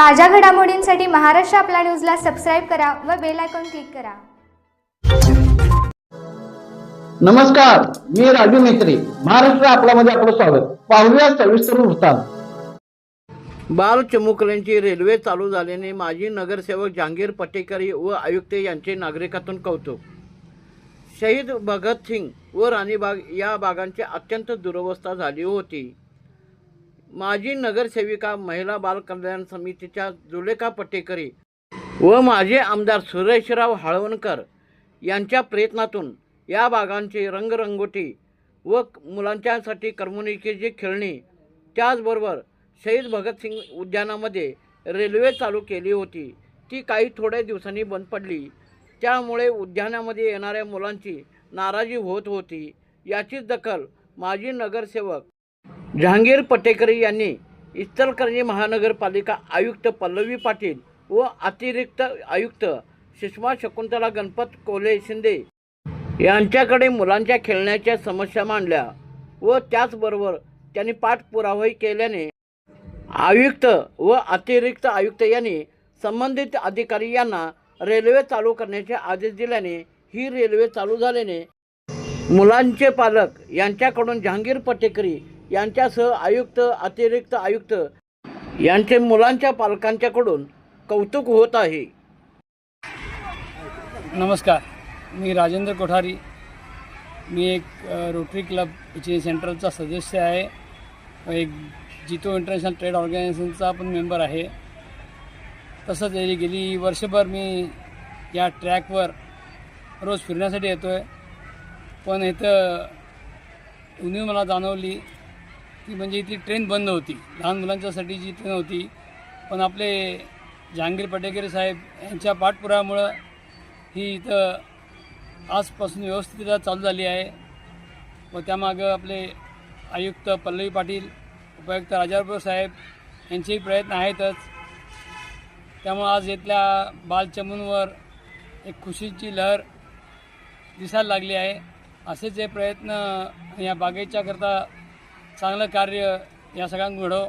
ताज्या घडामोडींसाठी महाराष्ट्र आपला न्यूजला सबस्क्राईब करा व बेल आयकॉन क्लिक करा. नमस्कार मी राजू मेत्री. महाराष्ट्र आपल्यामध्ये आपलं स्वागत. पाहूया सविस्तर वृत्तांत. बाल चिमुकल्यांची रेल्वे चालू झाल्याने माजी नगरसेवक जहांगीर पटेकरी व आयुक्त यांचे नागरिकातून कौतुक. शहीद भगतसिंग व राणीबाग या बागांची अत्यंत दुरवस्था झाली होती. माजी नगरसेविका महिला बाल कल्याण समितीच्या जुलेखा पटेकरी व माजी आमदार सुरेशराव हाळवणकर यांच्या प्रयत्नातून या बागांची रंगरंगोटी व मुलांच्यासाठी करमणुकीची खेळणी त्याचबरोबर शहीद भगतसिंग उद्यानामध्ये रेल्वे चालू केली होती. ती काही थोड्या दिवसांनी बंद पडली. त्यामुळे उद्यानामध्ये येणाऱ्या मुलांची नाराजी होत होती. याचीच दखल माजी नगरसेवक जहांगीर पटेकरी यांनी इचलकरंजी महानगरपालिका आयुक्त पल्लवी पाटील व अतिरिक्त आयुक्त सुषमा शकुंतला गणपत कोले शिंदे यांच्याकडे मुलांच्या खेळण्याच्या समस्या मांडल्या व त्याचबरोबर त्यांनी पाठपुरावाही केल्याने आयुक्त व अतिरिक्त आयुक्त यांनी संबंधित अधिकारी यांना रेल्वे चालू करण्याचे आदेश दिल्याने ही रेल्वे चालू झाल्याने मुलांचे पालक यांच्याकडून जहांगीर पटेकरी यांच्यासह आयुक्त अतिरिक्त आयुक्त यांचे मुलांच्या पालकांच्याकडून कौतुक होत आहे. नमस्कार. मी राजेंद्र कोठारी. मी एक रोटरी क्लब चे सेंट्रलचा सदस्य आहे. एक जितो इंटरनॅशनल ट्रेड ऑर्गनायझेशनचा पण मेंबर आहे. तसंच गेली गेली वर्षभर मी या ट्रॅकवर रोज फिरण्यासाठी येतो आहे पण इथं उणीव मला जाणवली ती म्हणजे इथली ट्रेन बंद होती. लहान मुलांच्यासाठी जी ट्रेन होती. पण आपले जहांगीर पटेकर साहेब यांच्या पाठपुरामुळं ही इथं आजपासून व्यवस्थितरित्या चालू झाली आहे. व त्यामागं आपले आयुक्त पल्लवी पाटील उपायुक्त राजापूर साहेब यांचेही प्रयत्न आहेतच. त्यामुळं आज इथल्या बालचमूंवर एक खुशीची लहर दिसायला लागली आहे. असेच हे प्रयत्न या बागेच्याकरता चांगलं कार्य या सगळ्यांक घडो